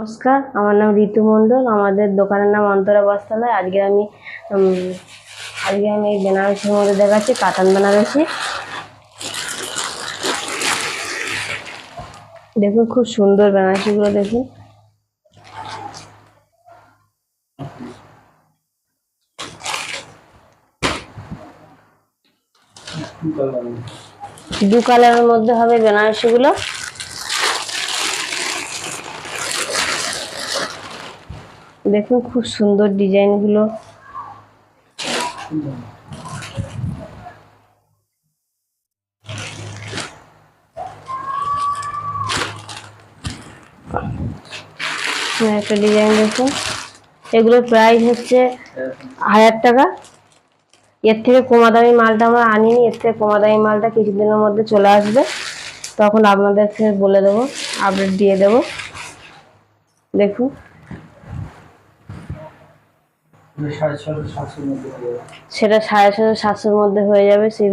নমস্কার, আমার নাম ঋতু মণ্ডল। আমাদের দোকানের নাম অন্তরা বস্ত্রালয়। আজকে আমি আজকে আমি এই বেনারসির মধ্যে দেখাচ্ছি, কাতান বেনারসি। দেখুন, খুব সুন্দর বেনারসিগুলো দেখুন। দু কালারের মধ্যে হবে বেনারসিগুলো। দেখুন খুব সুন্দর ডিজাইনগুলো হ্যাঁ, একটা ডিজাইন দেখুন। এগুলোর প্রাইস হচ্ছে হাজার টাকা। এর থেকে কমা দামি মালটা আমরা আনিনি এর থেকে কমা দামি মালটা কিছুদিনের মধ্যে চলে আসবে। তখন আপনাদেরকে বলে দেবো আপডেট দিয়ে দেবো। দেখুন সাড়ে ছশো সাতশোর মধ্যে হয়ে যাবে। সেটা সাড়ে ছশো সাতশোর মধ্যে হয়ে যাবে সেই